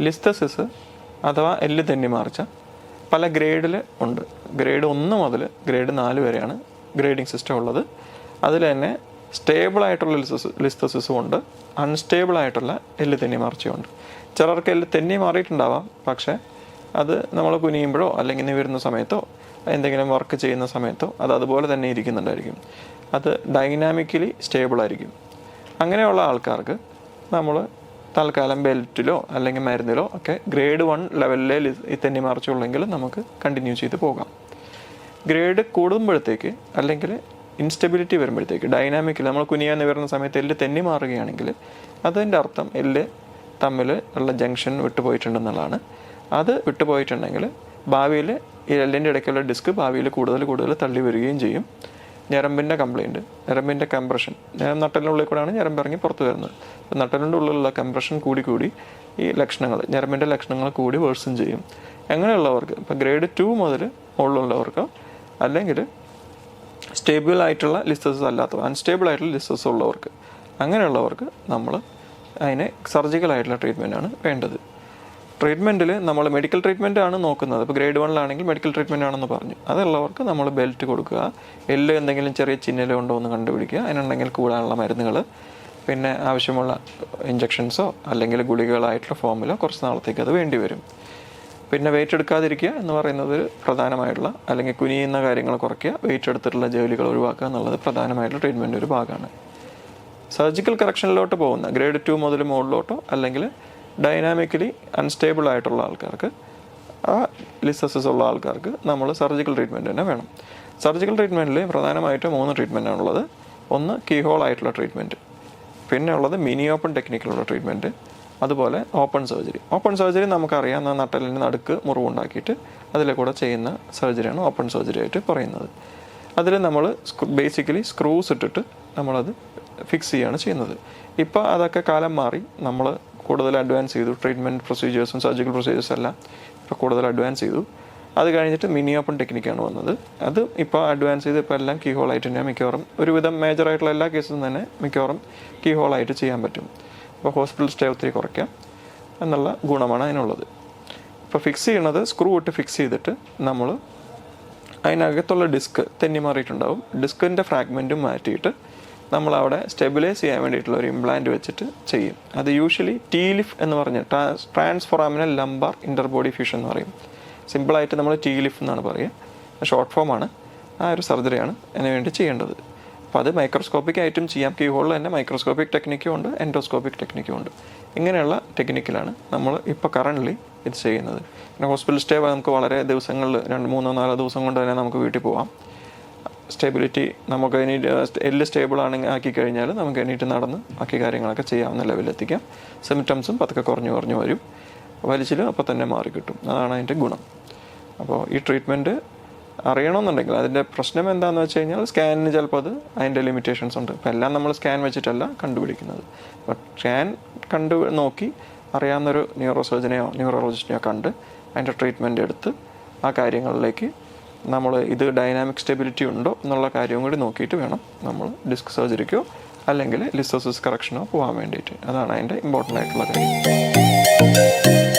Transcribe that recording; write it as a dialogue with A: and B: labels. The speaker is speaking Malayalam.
A: ലിസ്തസിസ് അഥവാ എല്ല് തെന്നിമാർച്ച പല ഗ്രേഡിൽ ഉണ്ട്. ഗ്രേഡ് ഒന്ന് മുതൽ ഗ്രേഡ് നാല് വരെയാണ് ഗ്രേഡിംഗ് സിസ്റ്റം ഉള്ളത്. അതിൽ തന്നെ സ്റ്റേബിൾ ആയിട്ടുള്ള ലിസ്തസ് ലിസ്തസിസും ഉണ്ട്. അൺസ്റ്റേബിൾ ആയിട്ടുള്ള എല്ല് തെന്നി മാർച്ചയുണ്ട് ചിലർക്ക് എല്ല് തെന്നി മാറിയിട്ടുണ്ടാവാം. പക്ഷേ അത് നമ്മൾ കുനിയുമ്പോഴോ അല്ലെങ്കിൽ നിവരുന്ന സമയത്തോ എന്തെങ്കിലും വർക്ക് ചെയ്യുന്ന സമയത്തോ അത് അതുപോലെ തന്നെ ഇരിക്കുന്നുണ്ടായിരിക്കും. അത് ഡൈനാമിക്കലി സ്റ്റേബിൾ ആയിരിക്കും. അങ്ങനെയുള്ള ആൾക്കാർക്ക് നമ്മൾ തൽക്കാലം ബെൽറ്റിലോ അല്ലെങ്കിൽ മരുന്നിലോ ഒക്കെ ഗ്രേഡ് വൺ ലെവലിലെ മറിച്ചുള്ളെങ്കിൽ തെന്നി മാർച്ചുള്ളെങ്കിൽ നമുക്ക് കണ്ടിന്യൂ ചെയ്ത് പോകാം. ഗ്രേഡ് കൂടുമ്പോഴത്തേക്ക് അല്ലെങ്കിൽ ഇൻസ്റ്റബിലിറ്റി വരുമ്പോഴത്തേക്ക് ഡൈനാമിക്കിൽ നമ്മൾ കുനിയാൻ വരുന്ന സമയത്ത് എല്ല് തെന്നി മാറുകയാണെങ്കിൽ അതിന്റെ അർത്ഥം എല്ല് തമ്മിൽ ഉള്ള ജംഗ്ഷൻ വിട്ടുപോയിട്ടുണ്ടെന്നുള്ളതാണ് അത് വിട്ടുപോയിട്ടുണ്ടെങ്കിൽ ഭാവിയിൽ ഈ എല്ലിന്റെ ഇടയ്ക്കുള്ള ഡിസ്ക് ഭാവിയിൽ കൂടുതൽ കൂടുതൽ തള്ളി വരികയും ചെയ്യും. ഞരമ്പിന്റെ കംപ്ലൈന്റ് ഞരമ്പിന്റെ കംപ്രഷൻ നട്ടലിനുള്ളിൽ കൂടെയാണ് ഞരമ്പ് ഇറങ്ങി പുറത്ത് വരുന്നത്. നട്ടലിന്റെ ഉള്ളിലുള്ള കംപ്രഷൻ കൂടി കൂടി ഈ ലക്ഷണങ്ങൾ ഞരമ്പിന്റെ ലക്ഷണങ്ങൾ കൂടി വേഴ്സും ചെയ്യും. അങ്ങനെയുള്ളവർക്ക് ഇപ്പോൾ ഗ്രേഡ് ടു മുതൽ മുകളിലുള്ളവർക്ക് അല്ലെങ്കിൽ സ്റ്റേബിൾ ആയിട്ടുള്ള ലിസ്റ്റസ് അല്ലാത്തവർ അൺസ്റ്റേബിൾ ആയിട്ടുള്ള ലിസ്റ്റസ് ഉള്ളവർക്ക് അങ്ങനെയുള്ളവർക്ക് നമ്മൾ അതിനെ സർജിക്കൽ ആയിട്ടുള്ള ട്രീറ്റ്മെന്റാണ് വേണ്ടത്. ട്രീറ്റ്മെന്റിൽ നമ്മൾ മെഡിക്കൽ ട്രീറ്റ്മെന്റ് ആണ് നോക്കുന്നത്. ഇപ്പോൾ ഗ്രേഡ് വണ്ണിലാണെങ്കിൽ മെഡിക്കൽ ട്രീറ്റ്മെന്റ് ആണെന്ന് പറഞ്ഞു. അതുള്ളവർക്ക് നമ്മൾ ബെൽറ്റ് കൊടുക്കുക. എല്ല് എന്തെങ്കിലും ചെറിയ ചിഹ്നലോ ഉണ്ടോ എന്ന് കണ്ടുപിടിക്കുക. അതിനുണ്ടെങ്കിൽ കൂടാനുള്ള മരുന്നുകൾ പിന്നെ ആവശ്യമുള്ള ഇഞ്ചക്ഷൻസോ അല്ലെങ്കിൽ ഗുളികകളായിട്ടുള്ള ഫോമിലോ കുറച്ച് നാളത്തേക്ക് അത് വേണ്ടി വരും. പിന്നെ വെയിറ്റ് എടുക്കാതിരിക്കുക എന്ന് പറയുന്നത് പ്രധാനമായിട്ടുള്ള അല്ലെങ്കിൽ കുനിയുന്ന കാര്യങ്ങൾ കുറയ്ക്കുക വെയിറ്റ് എടുത്തിട്ടുള്ള ജോലികൾ ഒഴിവാക്കുക എന്നുള്ളത് പ്രധാനമായിട്ടുള്ള ട്രീറ്റ്മെന്റ് ഒരു ഭാഗമാണ്. സർജിക്കൽ കറക്ഷനിലോട്ട് പോകുന്ന ഗ്രേഡ് ടു മുതൽ മുകളിലോട്ടോ അല്ലെങ്കിൽ ഡൈനാമിക്കലി അൺസ്റ്റേബിൾ ആയിട്ടുള്ള ആൾക്കാർക്ക് ആ ലിസസസ് ഉള്ള ആൾക്കാർക്ക് നമ്മൾ സർജിക്കൽ ട്രീറ്റ്മെന്റ് തന്നെ വേണം. സർജിക്കൽ ട്രീറ്റ്മെന്റിൽ പ്രധാനമായിട്ടും മൂന്ന് ട്രീറ്റ്മെന്റ് ആണുള്ളത് ഒന്ന് കീഹോൾ ആയിട്ടുള്ള ട്രീറ്റ്മെന്റ് പിന്നെ ഉള്ളത് മിനി ഓപ്പൺ ടെക്നിക്കിലുള്ള ട്രീറ്റ്മെന്റ് അതുപോലെ ഓപ്പൺ സർജറി ഓപ്പൺ സർജറി നമുക്കറിയാം ആ നട്ടലിന് നടുക്ക് മുറിവുണ്ടാക്കിയിട്ട് അതിലെ കൂടെ ചെയ്യുന്ന സർജറിയാണ് ഓപ്പൺ സർജറി ആയിട്ട് പറയുന്നത്. അതിൽ നമ്മൾ ബേസിക്കലി സ്ക്രൂസ് ഇട്ടിട്ട് നമ്മളത് ഫിക്സ് ചെയ്യുകയാണ് ചെയ്യുന്നത്. ഇപ്പോൾ അതൊക്കെ കാലം മാറി നമ്മൾ കൂടുതൽ അഡ്വാൻസ് ചെയ്തു. ട്രീറ്റ്മെന്റ് പ്രൊസീജിയേഴ്സും സർജിക്കൽ പ്രൊസീജിയേഴ്സും എല്ലാം ഇപ്പോൾ കൂടുതൽ അഡ്വാൻസ് ചെയ്തു. അത് കഴിഞ്ഞിട്ട് മിനി ഓപ്പൺ ടെക്നിക്കാണ് വന്നത്. അത് ഇപ്പോൾ അഡ്വാൻസ് ചെയ്ത് ഇപ്പോൾ എല്ലാം കീ ഹോളായിട്ട് തന്നെ മിക്കവാറും. ഒരുവിധം മേജറായിട്ടുള്ള എല്ലാ കേസും തന്നെ മിക്കവാറും കീ ഹോളായിട്ട് ചെയ്യാൻ പറ്റും. അപ്പോൾ ഹോസ്പിറ്റൽ സ്റ്റേ ഒത്തിരി കുറയ്ക്കാം എന്നുള്ള ഗുണമാണ് അതിനുള്ളത്. ഇപ്പോൾ ഫിക്സ് ചെയ്യണത് സ്ക്രൂ ഇട്ട് ഫിക്സ് ചെയ്തിട്ട് നമ്മൾ അതിനകത്തുള്ള ഡിസ്ക് തെന്നി മാറിയിട്ടുണ്ടാവും. ഡിസ്കിന്റെ ഫ്രാഗ്മെന്റും മാറ്റിയിട്ട് നമ്മൾ അവിടെ സ്റ്റെബിലൈസ് ചെയ്യാൻ വേണ്ടിയിട്ടുള്ള ഒരു ഇംപ്ലാന്റ് വെച്ചിട്ട് ചെയ്യും. അത് യൂഷ്വലി ടീലിഫ് എന്ന് പറഞ്ഞ് ട്രാൻസ്ഫോറാമിനൽ ലംബാർ ഇന്റർബോഡി ഫ്യൂഷൻ എന്ന് പറയും. സിമ്പിളായിട്ട് നമ്മൾ ടീലിഫ് എന്നാണ് പറയുക ഷോർട്ട് ഫോമാണ് ആ ഒരു സർജറിയാണ് അതിന് വേണ്ടി ചെയ്യേണ്ടത്. അപ്പോൾ അത് മൈക്രോസ്കോപ്പിക് ആയിട്ടും ചെയ്യാം. കീ ഹോളിൽ തന്നെ മൈക്രോസ്കോപ്പിക് ടെക്നിക്കും ഉണ്ട് എൻഡോസ്കോപ്പിക് ടെക്നിക്കും ഉണ്ട്. ഇങ്ങനെയുള്ള ടെക്നിക്കിലാണ് നമ്മൾ ഇപ്പോൾ കറന്റ്ലി ഇത് ചെയ്യുന്നത്. പിന്നെ ഹോസ്പിറ്റൽ സ്റ്റേ നമുക്ക് വളരെ ദിവസങ്ങളിൽ രണ്ട് മൂന്നോ നാലോ ദിവസം കൊണ്ട് തന്നെ നമുക്ക് വീട്ടിൽ പോവാം. സ്റ്റെബിലിറ്റി നമുക്ക് ഇനി എല്ല് സ്റ്റേബിൾ ആണെങ്കിൽ ആക്കി കഴിഞ്ഞാൽ നമുക്ക് എണീറ്റ് നടന്ന് ബാക്കി കാര്യങ്ങളൊക്കെ ചെയ്യാവുന്ന ലെവലിലെത്തിക്കാം. സിംറ്റംസും പതുക്കെ കുറഞ്ഞു കുറഞ്ഞു വരും. വലിച്ചിൽ അപ്പോൾ തന്നെ മാറി കിട്ടും. അതാണ് അതിന്റെ ഗുണം. അപ്പോൾ ഈ ട്രീറ്റ്മെന്റ് അറിയണമെന്നുണ്ടെങ്കിൽ അതിന്റെ പ്രശ്നം എന്താണെന്ന് വെച്ച് കഴിഞ്ഞാൽ സ്കാനിന് ചിലപ്പോൾ അത് അതിന്റെ ലിമിറ്റേഷൻസ് ഉണ്ട്. അപ്പോൾ എല്ലാം നമ്മൾ സ്കാൻ വെച്ചിട്ടല്ല കണ്ടുപിടിക്കുന്നത്. ബട്ട് സ്കാൻ കണ്ടു നോക്കി അറിയാവുന്നൊരു ന്യൂറോ സർജനെയോ ന്യൂറോളജിസ്റ്റിനെയോ കണ്ട് അതിന്റെ ട്രീറ്റ്മെന്റ് എടുത്ത് ആ കാര്യങ്ങളിലേക്ക് നമ്മൾ ഇത് ഡൈനാമിക് സ്റ്റെബിലിറ്റി ഉണ്ടോ എന്നുള്ള കാര്യവും കൂടി നോക്കിയിട്ട് വേണം നമ്മൾ ഡിസ്ക് സർജറിക്കോ അല്ലെങ്കിൽ ലിസോസിസ് കറക്ഷനോ പോകാൻ വേണ്ടിയിട്ട്. അതാണ് അതിന്റെ ഇമ്പോർട്ടന്റ് ആയിട്ടുള്ള കാര്യം.